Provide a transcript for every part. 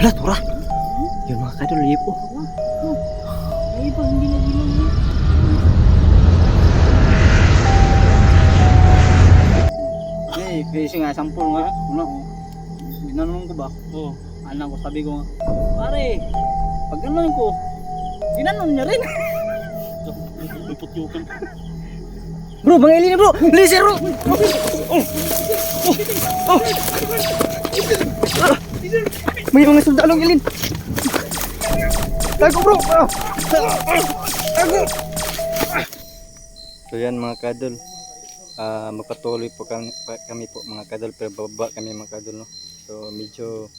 Hala, tura. Yun mga kadol, lipo. Ay, iba, hindi na ilaw mo. Eh, kasi nga, sampul nga. Una, oh. Ginanong ko ba? Oo. Anak ko, sabi ko nga, pare, pag ganun ko, ginanon niya rin. Puputyukan. Bro, bang Eli bro. Laser bro. Oh. Oh. Oh. May mga sundalong ilin. Tago bro. Ah. Tago. So yan mga kadol. Ah, magpatuloy po kami, kami po mga kadol pero bababa kami mga kadol no. So medyo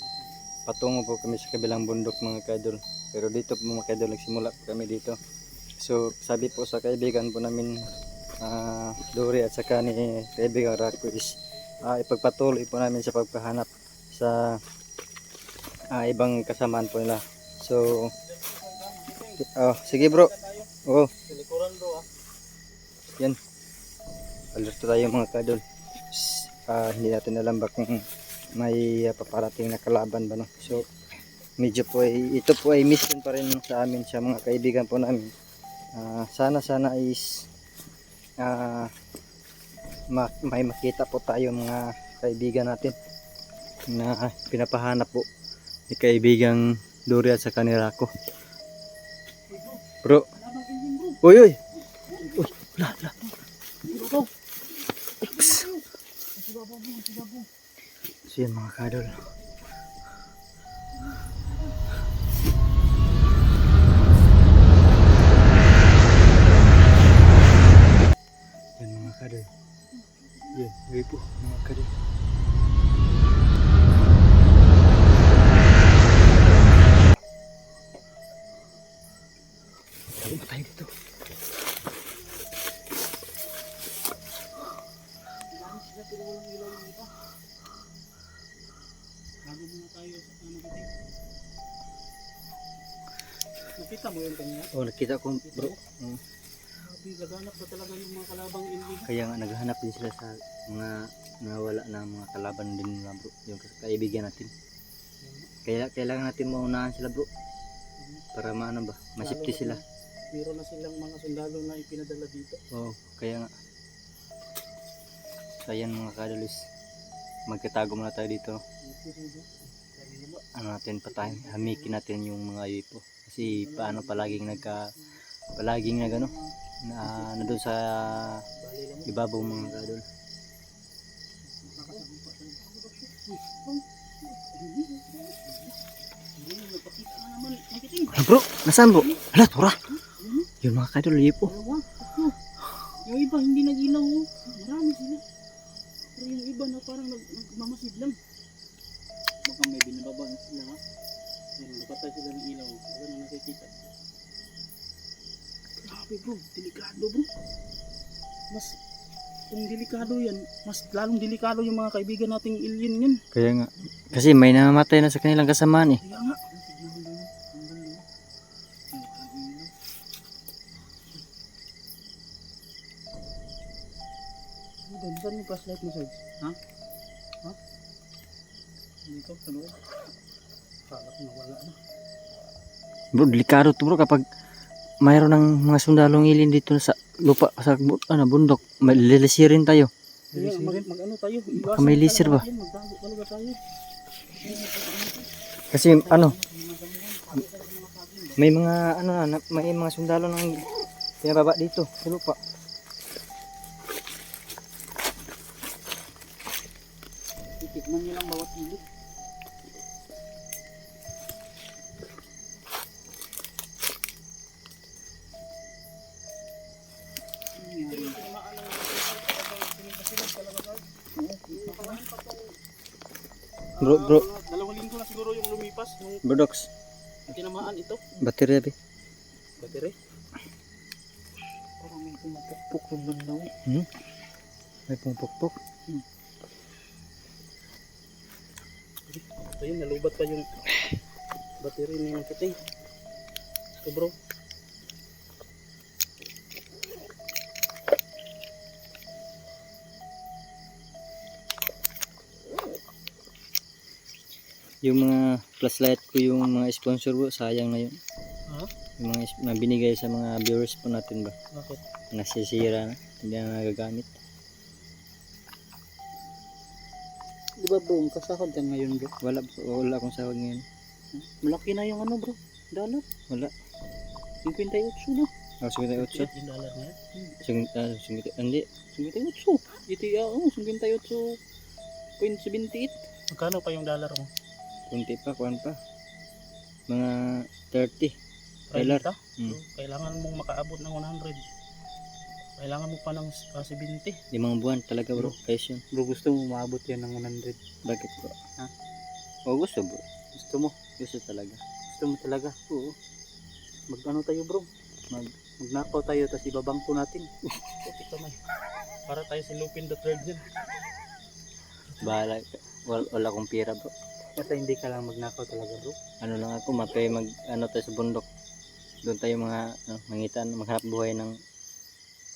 patungo po kami sa kabilang bundok mga kadol. Pero dito po mga kadol nagsimula po kami dito. So sabi po sa kaibigan po namin ah Dory at saka ni kaibigan Rako is ah, ipagpatuloy po namin sa pagpahanap sa ah, ibang kasamaan po nila. So oh, sige bro. Oh, bro ah. yan. Alerto tayo mga kadol. S- ah, hindi natin alam ba kung may ah, paparating na kalaban ba no. So medyo po ay ito po ay mission pa rin sa amin sa mga kaibigan po namin. Ah, sana sana is ma- may makita po tayo mga kaibigan natin na pinapahanap po ni kaibigang Dory at sa kanila ko. Bro. Uy, uy. Uy, la, la. X. So yan mga kadol. Muna tayo sa kasi. Nakita mo yun kanina? Oh, nakita ko bro. Mm. Sabi, laganap pa talaga yung mga kalabang ilin. Kaya nga naghahanap din sila sa mga nawala na mga kalaban din nila bro. Yung kaibigan natin. Kaya kailangan natin maunahan sila bro. Para maano ba, masipti sila. Meron na silang mga sundalo na ipinadala dito. Oo, kaya nga. So ayan mga kadulis. Magkatago muna tayo dito. Ano natin patayin, hamikin natin yung mga yupo. Kasi paano palaging nagka palaging nag ano na na doon sa ibabaw mga kadol. Ah, bro, nasaan bro? Hala, tura. Yung mga kadol, tatlo. Yung iba hindi nag-ilaw. oh. Marami sila. Pero yung iba na parang nag nagmamasid lang. Baka may binababa na sila ha. Pero napatay sila ng ilaw. Wala na nakikita. Grabe bro, delikado bro. Mas kung delikado yan, mas lalong delikado yung mga kaibigan nating alien yan. Kaya nga. Kasi may namamatay na sa kanilang kasamaan eh. Kaya nga. Flashlight mo, Sarge? Ha? Ha? Dito, sa loob. Kala ko nawala na. Bro, delikado to bro kapag mayroon ng mga sundalong ilin dito sa lupa sa ano, bundok, malilisirin tayo. Kaya mag, mag ano tayo? Baka may laser ba? Talaga tayo. Kasi ano, may mga ano na, may mga sundalo ng pinababa dito sa lupa. Titignan nyo lang bawat ilog. Bro, bro, Dalawang linggo na siguro yung lumipas nung bro docs, tinamaan ito. baterya be. Battery? Parang may pumapukpok ng landaw. Hmm? May pumupukpok. Ito yun, nalubat pa yung battery ni Mang Puting. Ito bro. Yung mga flashlight ko yung mga sponsor bro, sayang na yun. Ha? Yung mga na binigay sa mga viewers po natin ba. Bakit? Nasisira na, hindi na nagagamit. Ba bro, kasahod ka ngayon bro? Wala, wala akong sahod ngayon. Malaki na yung ano bro, dollar. Wala. 58 na. Oh, 58. Yung dollar na? Sing, ah, sing- hindi. 58. GTA, oh, 58.78. Magkano pa yung dollar mo? Kunti pa, kuhan pa. Mga 30. Dollar. Dollar? Mm. Kailangan mong makaabot ng 100. Kailangan mo pa ng ah, 70. Limang buwan talaga bro, yun. Bro, gusto mo maabot yan ng 100. Bakit bro? Ha? Oh, gusto bro. Gusto mo? Gusto talaga. Gusto mo talaga? Oo. Mag ano tayo bro? Mag magnakaw tayo tapos ibabangko natin. Puti kamay. Para tayo si Lupin the Third dyan. Bahala. Wala, wala akong pira bro. Basta hindi ka lang magnakaw talaga bro. Ano lang ako, mapay mag, ano tayo sa bundok. Doon tayo mga, ano, mangitan, maghanap buhay ng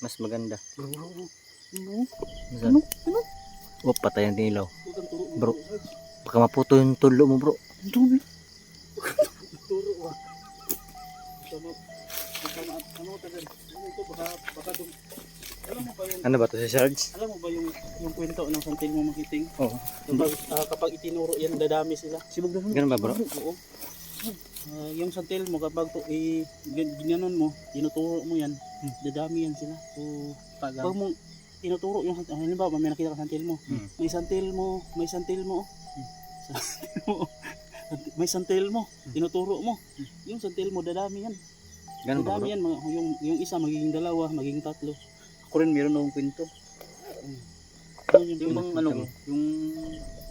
mas maganda. Bro, bro, bro. Ano? Ano? Ano? Ano? Oh, patay ang. Huwag turo. Bro. Baka maputo yung tulo mo bro. Dumi. Turo. Sama. Ano ba Ano to si Sarge? alam mo ba yung yung kwento ng santil mo makiting? Oo. Kapag, ah, kapag itinuro yan, dadami sila. Sibog na Ganun ba bro? Oo. Ah, yung santil mo kapag to, eh, ginanon mo, tinuturo mo yan, dadami yan sila. So, Pag pag mo tinuturo yung santil, halimbawa may nakita ka santil mo, Hmm. may santil mo, may santil mo, santil mo, may santil mo, tinuturo mo, yung santil mo dadami yan. Ganun ba? Dadami yan, mga, yung, yung isa magiging dalawa, magiging tatlo. ako rin meron akong kwento. Yun yung, Yung yung, bang ano yung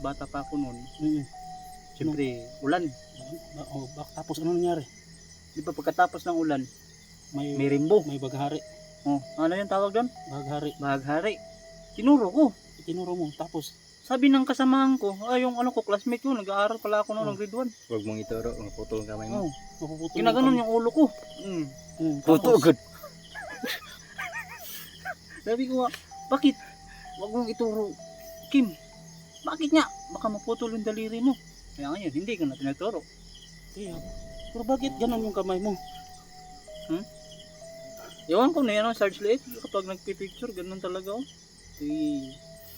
bata pa ako noon, Mm. siyempre ulan. Oh, bak, tapos ano nangyari? Di ba pagkatapos ng ulan, May, may rimbo. may baghari. Oh, ano yung tawag doon? Baghari. Baghari. Tinuro ko. Tinuro mo. Tapos, Sabi ng kasamahan ko, ah, yung ano ko, classmate ko, nag-aaral pala ako noon ng grade 1. Huwag mong ituro, maputol ang kamay mo. Oh, ginaganon yung ulo ko. Mm. Mm, Puto agad. Sabi ko nga, bakit? Huwag mong ituro. Kim, bakit nga? Baka maputol yung daliri mo. Kaya ngayon, hindi ko na tinuturo. Kaya, pero bakit ganon yung kamay mo? Ewan ko na yan ang Sarge Light. Kapag nagpipicture, ganun talaga oh. Eh,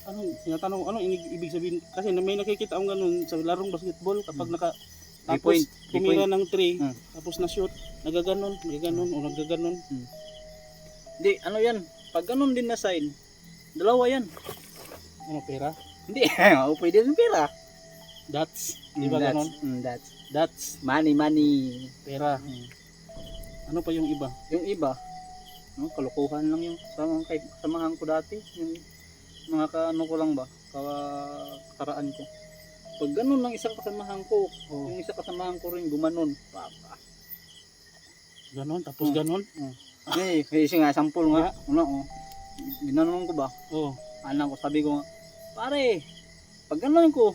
Ano, sinatanong, ano ibig, ibig sabihin? Kasi may nakikita akong ganon sa larong basketball kapag naka, Three tapos point, tumira ng 3, Hmm. tapos na shoot, nagaganon, nagaganon, o nagaganon. Hindi, ano yan? Pag ganun din na sign, dalawa yan. Ano, pera? Hindi, oh, pwede rin pera. Dots. Di ba Mm, ganon? that's, mm, that's Dots. money, money. Pera. Ano pa yung iba? Yung iba, no, kalukuhan lang yung sama kay samahan ko dati. Yung mga kaano ko lang ba, kakaraan ko. Pag ganun lang isang kasamahan ko, Oh. yung isa kasamahan ko rin gumanon. Papa. Ganon, tapos Hmm. ganon. Eh, eh, isa nga, sampul nga. Ano, oh. Ginanon ko ba? Oh. Anak ko, sabi ko nga, pare, pag ganon ko,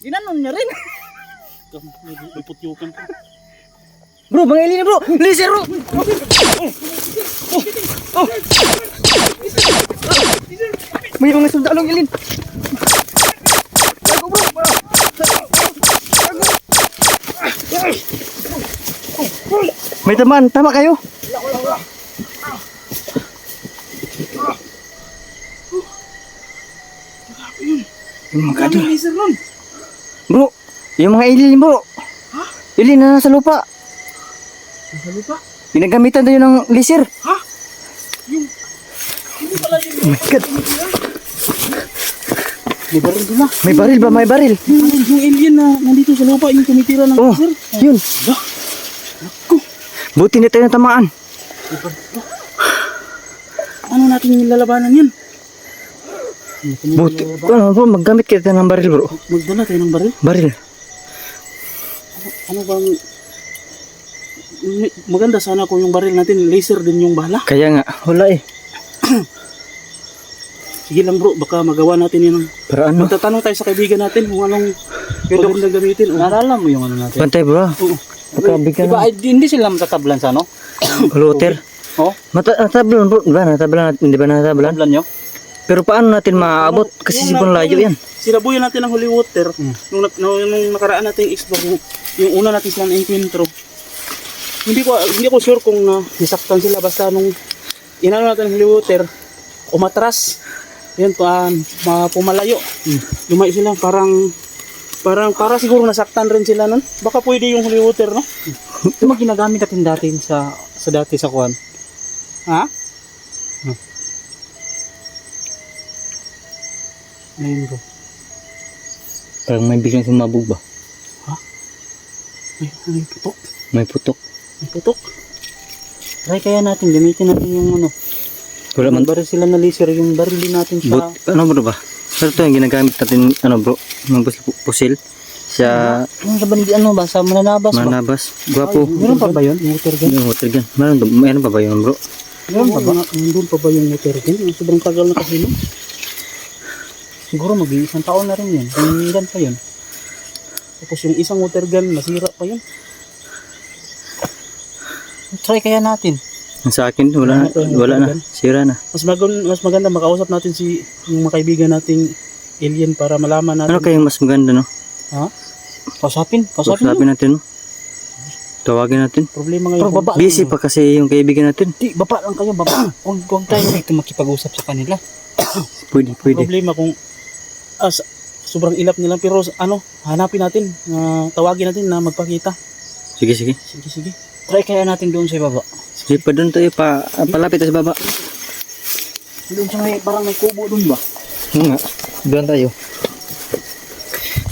ginanon niya rin. kam- May, may putyukan pa. Bro, mga ilin bro! Laser bro! May mga sundalong ilin! Bago bro! May taman, tama kayo? Yung mga kadol. laser nun! Bro, yung mga ilin bro. Ilin na nasa lupa. Nasa lupa? Ginagamitan tayo ng laser. Hindi pala yun. Oh my God. May baril din na. May baril ba? May baril. Yung, yung alien na nandito sa lupa, yung tumitira ng Oh, laser. yun. Buti na tayo tamaan. Ano natin yung lalabanan yan? Buti. Ano bro, maggamit kita ng baril bro. Magdala tayo ng baril? Baril. Ano bang... Maganda sana kung yung baril natin, laser din yung bala. Kaya nga, wala eh. Sige lang bro, baka magawa natin yun. Para ano? Magtatanong tayo sa kaibigan natin kung anong maganda gamitin. Oh. Naalala mo yung ano natin? Pantay bro. Oo. Pagkabigyan Diba, ng ay, hindi sila matatablan sa ano? looter. Oh, Mata natablan bro. Di ba natablan natin? Di ba natablan? tablan nyo? Pero paano natin maaabot? Kasi sibon layo yan. Sinabuyan natin ng holy water. Hmm. Nung, nung, nung nakaraan natin yung, yung una natin silang encuentro. Hindi ko hindi ko sure kung na nisaktan sila basta nung inano natin ng holy water, umatras. Yan pa ma pumalayo. Lumayo sila parang parang para siguro nasaktan rin sila nun. Baka pwede yung holy water, no? Ito ba ginagamit natin dati sa sa dati sa kuan? Ha? Ayun bro. Parang may biglang sumabog ba? Ay, ay, putok. May putok. May putok. Try kaya natin gamitin natin yung ano. Wala man. Baril sila na laser yung baril din natin sa But, ano bro ba? Pero ito yung ginagamit natin, ano bro, ng pus- pusil sa yung sa bandi ano ba sa mananabas ba? manabas. Gwapo. Meron pa ba yun? Yung water gun? Yung water gun. Meron, ba- meron pa ba yun bro? Meron pa ba? Nandun pa ba yung water gun? Yung Sobrang tagal na kasi no? Siguro mag-iisang taon na rin yun. Yung gun pa yun. Tapos yung isang water gun, nasira pa yun. Try kaya natin. Sa akin, wala na. Wala na. Sira na. Mas, mag- mas maganda makausap natin si yung mga kaibigan nating alien para malaman natin. Ano kayang mas maganda, no? Ha? Kausapin. Kausapin. Kausapin natin, no? Tawagin natin. Problema ngayon. Pero baba. Busy pa kasi yung kaibigan natin. Di, baba lang kayo, baba. Huwag huwag tayo dito makipag-usap sa kanila. Pwede, pwede. Problema kung sa- sobrang ilap nila pero ano, hanapin natin, ah, tawagin natin na magpakita. Sige, sige. Sige, sige. Try kaya natin doon sa baba. Sige pa doon tayo, pa, ah, palapit sa baba. Doon sa may, parang may kubo doon ba? Nga. Doon tayo.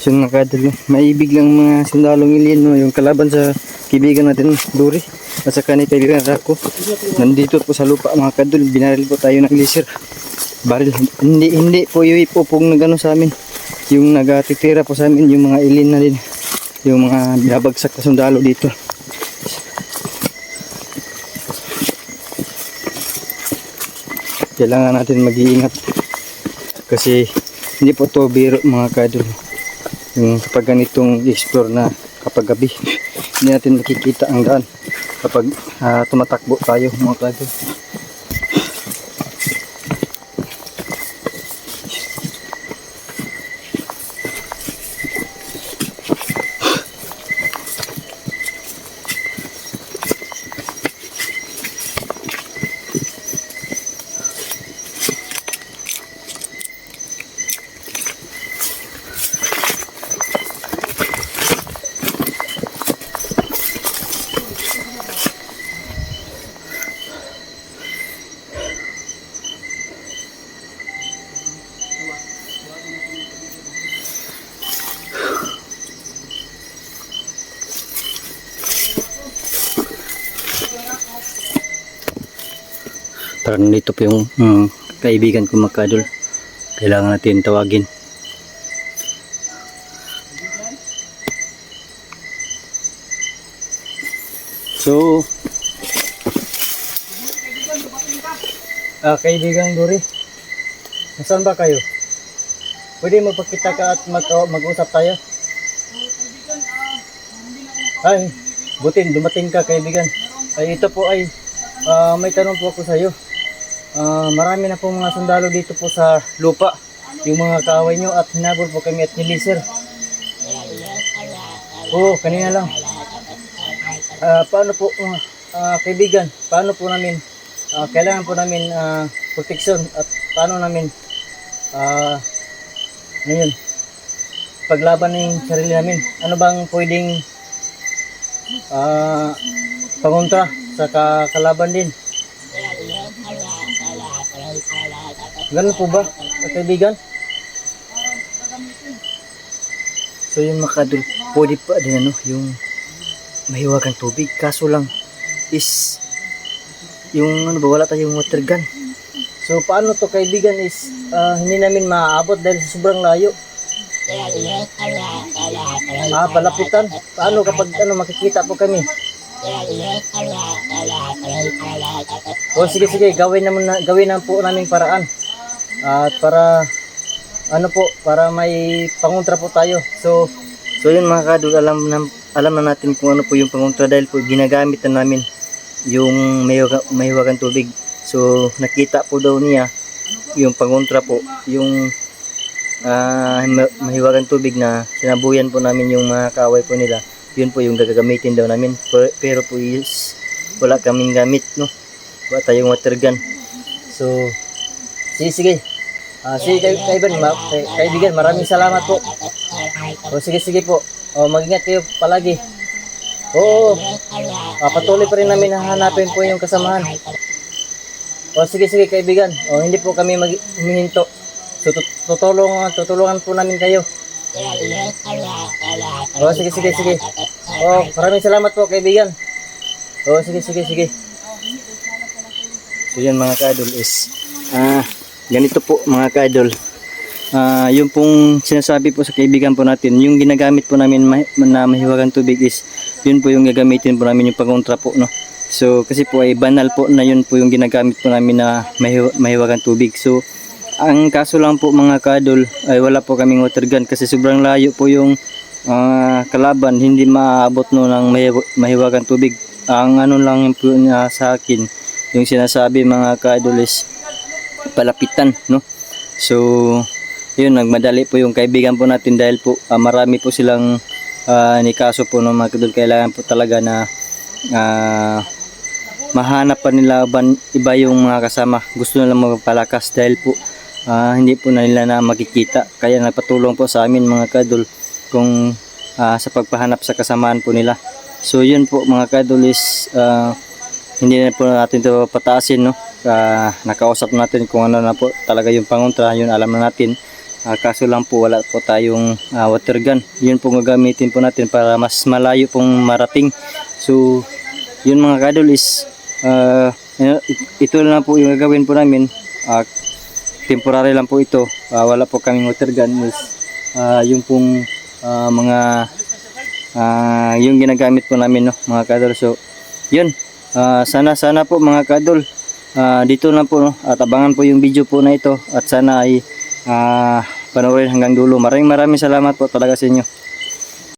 So yung nakadalo, maibig lang mga sundalong alien, no? yung kalaban sa kaibigan natin, Duri. At saka ni kaibigan Rako. Nandito po sa lupa mga kadol, binaril po tayo ng laser. Baril, hindi, hindi po yung ipupong na gano'n sa amin. Yung nagatitira po sa amin, yung mga alien na din. Yung mga binabagsak na sundalo dito. Kailangan natin mag-iingat kasi hindi po to biro mga kadol yung kapag ganitong explore na kapag gabi hindi natin makikita ang daan kapag ah, tumatakbo tayo mga kadol parang dito po yung mm, kaibigan ko mga kadol kailangan natin tawagin. So ah kaibigan Duri nasaan ba kayo? Pwede magpakita ka at mag mag-usap tayo? Ay butin dumating ka kaibigan. Ay ito po ay ah, may tanong po ako sa iyo Ah, marami na po mga sundalo dito po sa lupa. Yung mga kaaway nyo at hinabol po kami at nilisir oo kanina lang. Ah, paano po ah, ah, kaibigan paano po namin ah, kailangan po namin ah, proteksyon at paano namin ano yun paglaban ng sarili namin? Ano bang pwedeng ah pangontra sa ka- kalaban din Ganun po ba, kaibigan? So yung makadul, pwede pa din ano, yung mahiwagang tubig. Kaso lang is yung ano ba, wala tayong water gun. So paano to kaibigan is ah, hindi namin maaabot dahil sa sobrang layo. Ah, palapitan. Paano kapag ano makikita po kami? O sige sige, gawin naman na, gawin na po naming paraan. At para ano po, para may pangontra po tayo. So so yun mga kadul, alam na alam na natin kung ano po yung pangontra dahil po ginagamit na namin yung may mahiwagang tubig. So nakita po daw niya yung pangontra po, yung ah, ma- mahiwagang tubig na sinabuyan po namin yung mga kaaway po nila. Yun po yung gagamitin daw namin. Pero, pero po is, wala kaming gamit, no? Wala tayong water gun. So, sige, sige. Ah, sige, kay, kaibigan, ma, kay, kaibigan, maraming salamat po. O, sige, sige po. O, mag-ingat kayo palagi. Oo, ah, patuloy pa rin namin hahanapin po yung kasamahan. O, sige, sige, kaibigan. O, hindi po kami mag humihinto. So, tut- tutulungan, tutulungan po namin kayo. O, sige, sige, sige. O, maraming salamat po, kaibigan. O, sige, sige, sige. So, yan mga ka-idol is, ah, ganito po mga ka-idol. Ah, yung pong sinasabi po sa kaibigan po natin, yung ginagamit po namin ma- na mahiwagang tubig is, yun po yung gagamitin po namin yung pangontra po, no? So, kasi po ay banal po na yun po yung ginagamit po namin na mahiw- mahiwagang tubig. So, ang kaso lang po mga kadol ay wala po kaming water gun kasi sobrang layo po yung ah, kalaban, hindi maabot no ng mahiw- mahiwagang tubig. Ang ano lang po niya sa akin, yung sinasabi mga kadol is palapitan, no? So, yun, nagmadali po yung kaibigan po natin dahil po ah, marami po silang uh, nikaso po ng mga kadol. Kailangan po talaga na ah, mahanap pa nila ban, iba yung mga kasama. Gusto nila magpalakas dahil po ah, hindi po na nila na makikita. Kaya napatulong po sa amin mga kadol kung ah, sa pagpahanap sa kasamaan po nila. So yun po mga kadol is ah, hindi na po natin ito pataasin no. Ah, nakausap natin kung ano na po talaga yung pangontra, yun alam na natin. Ah, kaso lang po wala po tayong ah, water gun. Yun po gagamitin po natin para mas malayo pong marating. So yun mga kadol is ah, ito na po yung gagawin po namin. Ah, temporary lang po ito. Ah, wala po kaming water gun is ah, yung pong ah, mga ah, yung ginagamit po namin no mga kadol. So yun Ah, sana sana po mga kadol ah, dito na po at abangan po yung video po na ito. At sana ay ah, panoorin hanggang dulo. Maraming maraming salamat po talaga sa inyo